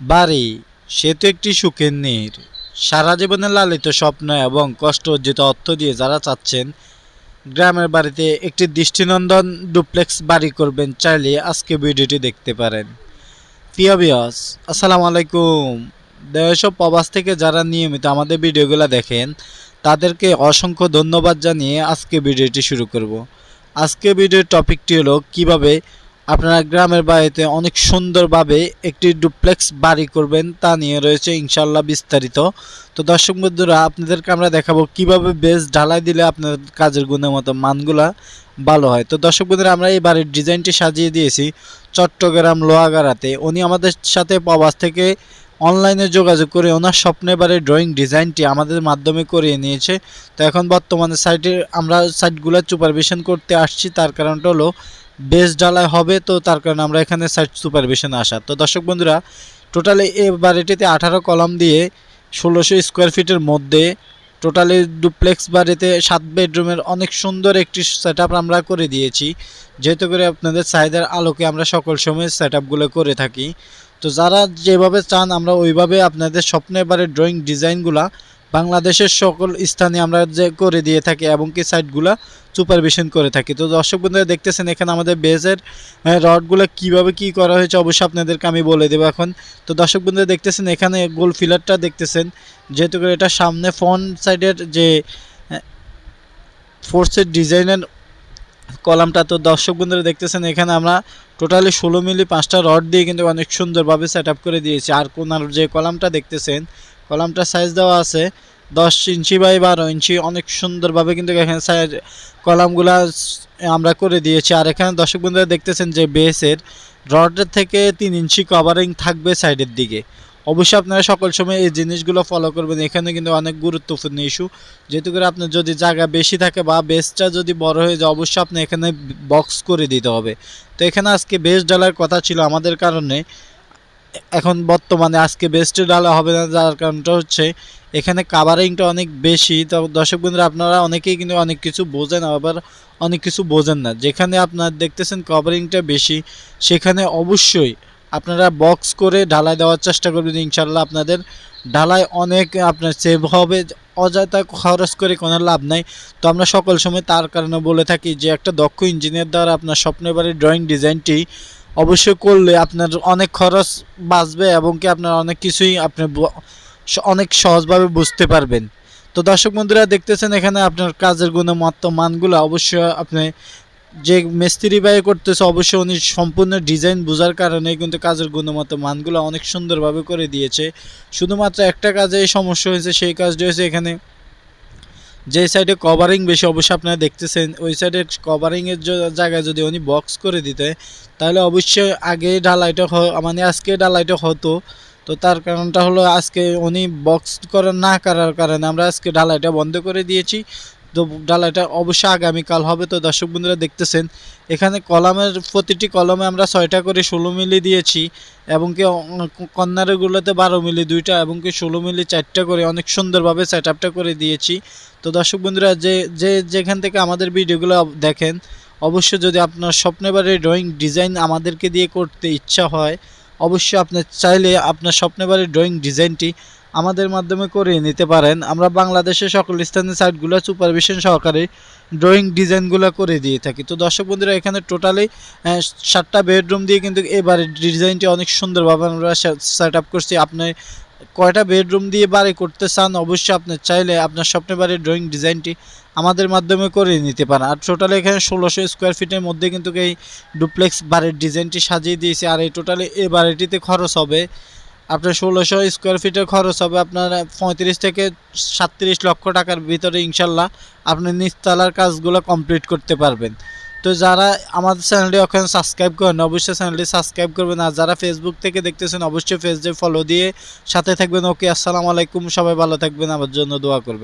বাড়ি, সে তো একটি সুখের নীর। সারা জীবনে লালিত স্বপ্ন এবং কষ্ট অর্জিত অর্থ দিয়ে যারা চাচ্ছেন, গ্রামের বাড়িতে একটি দৃষ্টিনন্দন ডুপ্লেক্স বাড়ি করবেন চাইলে আজকে ভিডিওটি দেখতে পারেন। প্রিয় বিয়স আসসালামু আলাইকুম। দেশ প্রবাস থেকে যারা নিয়মিত আমাদের ভিডিওগুলো দেখেন, তাদেরকে অসংখ্য ধন্যবাদ জানিয়ে আজকে ভিডিওটি শুরু করব। আজকে ভিডিওর টপিকটি হলো কীভাবে আপনারা গ্রামের বাড়িতে অনেক সুন্দরভাবে একটি ডুপ্লেক্স বাড়ি করবেন, তা নিয়ে রয়েছে ইনশাল্লাহ বিস্তারিত। তো দর্শক বন্ধুরা, আপনাদেরকে আমরা দেখাবো কীভাবে বেস ঢালাই দিলে আপনার কাজের গুণগত মানগুলা ভালো হয়। তো দর্শক বন্ধুরা, আমরা এই বাড়ির ডিজাইনটি সাজিয়ে দিয়েছি চট্টগ্রাম লোহাগাড়াতে। উনি আমাদের সাথে প্রবাস থেকে অনলাইনে যোগাযোগ করে ওনার স্বপ্নের বাড়ির ড্রয়িং ডিজাইনটি আমাদের মাধ্যমে করিয়ে নিয়েছে। তো এখন বর্তমানে সাইটে আমরা সাইটগুলো সুপারভিশন করতে আসছি, তার কারণটা হলো বেস ঢালাই হবে তো তার কারণে আমরা এখানে সাইট সুপারভিশন আসা। তো দর্শক বন্ধুরা টোটালি এই বাড়িটিতে আঠারো কলম দিয়ে ষোলোশো স্কোয়ার ফিটের মধ্যে টোটালি ডুপ্লেক্স বাড়িতে সাত বেডরুমের অনেক সুন্দর একটি সেট আমরা করে দিয়েছি। যেহেতু করে আপনাদের চাহিদার আলোকে আমরা সকল সময় সেট করে থাকি। তো যারা যেভাবে চান আমরা ওইভাবে আপনাদের স্বপ্নের বাড়ির ড্রয়িং ডিজাইনগুলা বাংলাদেশের সকল স্থানে আমরা যে করে দিয়ে থাকি এবং কি সাইটগুলা সুপারভিশন করে থাকি। তো দর্শক বন্ধুরা, দেখতেছেন এখানে আমাদের বেজের রডগুলো কীভাবে কি করা হয়েছে অবশ্যই আপনাদেরকে আমি বলে দেবো এখন। তো দর্শক বন্ধুরা, দেখতেছেন এখানে গোল ফিলারটা দেখতেছেন। যেহেতু এটা সামনে ফ্রন্ট সাইডের যে ফোর্সের ডিজাইনের কলামটা, তো দর্শক বন্ধুরা, দেখতেছেন এখানে আমরা টোটালি ষোলো মিলি পাঁচটা রড দিয়ে কিন্তু অনেক সুন্দরভাবে সেট করে দিয়েছি। আর কোনার যে কলামটা দেখতেছেন কলামটা সাইজ দেওয়া আছে, দশ ইঞ্চি বাই বারো ইঞ্চি, অনেক সুন্দরভাবে কিন্তু এখানে সাইজ কলামগুলা আমরা করে দিয়েছি। আর এখানে দর্শক বন্ধুরা দেখতেছেন যে বেসের রডের থেকে তিন ইঞ্চি কভারিং থাকবে সাইডের দিকে। অবশ্যই আপনারা সকল সময় এই জিনিসগুলো ফলো করবেন। এখানে কিন্তু অনেক গুরুত্বপূর্ণ ইস্যু যেহেতু করে আপনার যদি জায়গা বেশি থাকে বা বেসটা যদি বড় হয়ে যায়, অবশ্যই আপনি এখানে বক্স করে দিতে হবে। তো এখানে আজকে বেস ডালার কথা ছিল আমাদের কারণে। এখন বর্তমানে আজকে বেস্টে ডালা হবে না, যার কারণটা হচ্ছে এখানে কাভারিংটা অনেক বেশি। তো দর্শক বন্ধুরা, আপনারা অনেকেই কিন্তু অনেক কিছু বোঝেন, আবার অনেক কিছু বোঝেন না। যেখানে আপনার দেখতেছেন কভারিংটা বেশি, সেখানে অবশ্যই আপনারা বক্স করে ঢালাই দেওয়ার চেষ্টা করবেন। ইনশাল্লাহ আপনাদের ঢালাই অনেক আপনার সেভ হবে, অযথা খরচ করে কোনো লাভ নাই। তো আমরা সকল সময় তার কারণে বলে থাকি যে, একটা দক্ষ ইঞ্জিনিয়ার দ্বারা আপনার স্বপ্নের বাড়ির ড্রয়িং ডিজাইনটি অবশ্যই করলে আপনার অনেক খরচ বাঁচবে এবং কি আপনার অনেক কিছুই আপনি অনেক সহজভাবে বুঝতে পারবেন। তো দর্শক বন্ধুরা, দেখতেছেন এখানে আপনার কাজের গুণমাত্র মানগুলো। অবশ্যই আপনি যে মিস্ত্রি ব্যয় করতেছে, অবশ্যই উনি সম্পূর্ণ ডিজাইন বোঝার কারণে কিন্তু কাজের গুণগত মানগুলো অনেক সুন্দরভাবে করে দিয়েছে। শুধুমাত্র একটা কাজে সমস্যা হয়েছে, সেই কাজটি হয়েছে এখানে যে সাইডে কভারিং বেশি অবশ্যই আপনারা দেখতেছেন, ওই সাইডে কভারিংয়ের জায়গায় যদি উনি বক্স করে দিতে, তাহলে অবশ্যই আগে ঢালাইটা মানে আজকে ঢালাইটা হতো। তো তার কারণটা হলো আজকে উনি বক্স করে না করার কারণে আমরা আজকে ঢালাইটা বন্ধ করে দিয়েছি। তো ঢালাইটা অবশ্যই আগামীকাল হবে। তো দর্শক বন্ধুরা দেখতেছেন, এখানে কলামের, প্রতিটি কলমে আমরা ছয়টা করে ষোলো মিলি দিয়েছি এবং কি কর্নারগুলোতে বারো মিলি, দুইটা এবং কি ষোলো মিলি চারটা করে অনেক সুন্দরভাবে সেট আপটা করে দিয়েছি। তো দর্শক বন্ধুরা যে যে যেখান থেকে আমাদের ভিডিওগুলো দেখেন, অবশ্যই যদি আপনার স্বপ্নের বাড়ির ড্রয়িং ডিজাইন আমাদেরকে দিয়ে করতে ইচ্ছা হয়, অবশ্যই আপনি চাইলে আপনার স্বপ্নের বাড়ির ড্রয়িং ডিজাইনটি আমাদের মাধ্যমে করিয়ে নিতে পারেন। আমরা বাংলাদেশের সকল স্থানীয় সাইটগুলো সুপারভিশন সহকারে ড্রয়িং ডিজাইনগুলো করে দিয়ে থাকি। তো দর্শক বন্ধুরা, এখানে টোটালি সাতটা বেডরুম দিয়ে কিন্তু এবারে ডিজাইনটি অনেক সুন্দরভাবে আমরা সেট আপ করছি। আপনি কয়টা বেডরুম দিয়ে বাড়ি করতে চান, অবশ্যই আপনি চাইলে আপনার স্বপ্নের বাড়ির ড্রয়িং ডিজাইনটি আমাদের মাধ্যমে করে নিতে পারেন। আর টোটালি এখানে ষোলোশো স্কোয়ার ফিটের মধ্যে কিন্তু এই ডুপ্লেক্স বাড়ির ডিজাইনটি সাজিয়ে দিয়েছি। আর এই টোটালি এই বাড়িটিতে খরচ হবে আপনার ষোলোশো স্কোয়ার ফিটের খরচ হবে আপনার পঁয়ত্রিশ থেকে সাতত্রিশ লক্ষ টাকার ভিতরে ইনশাল্লাহ আপনি নিচতলার কাজগুলো কমপ্লিট করতে পারবেন। তো যারা আমাদের চ্যানেলটি ওখানে সাবস্ক্রাইব করেন, অবশ্যই চ্যানেলটি সাবস্ক্রাইব করবেন। আর যারা ফেসবুক থেকে দেখতেছেন, অবশ্যই ফেসবুক ফলো দিয়ে সাথে থাকবেন। ওকে আসসালামু আলাইকুম। সবাই ভালো থাকবেন। আমার জন্য দোয়া করবেন।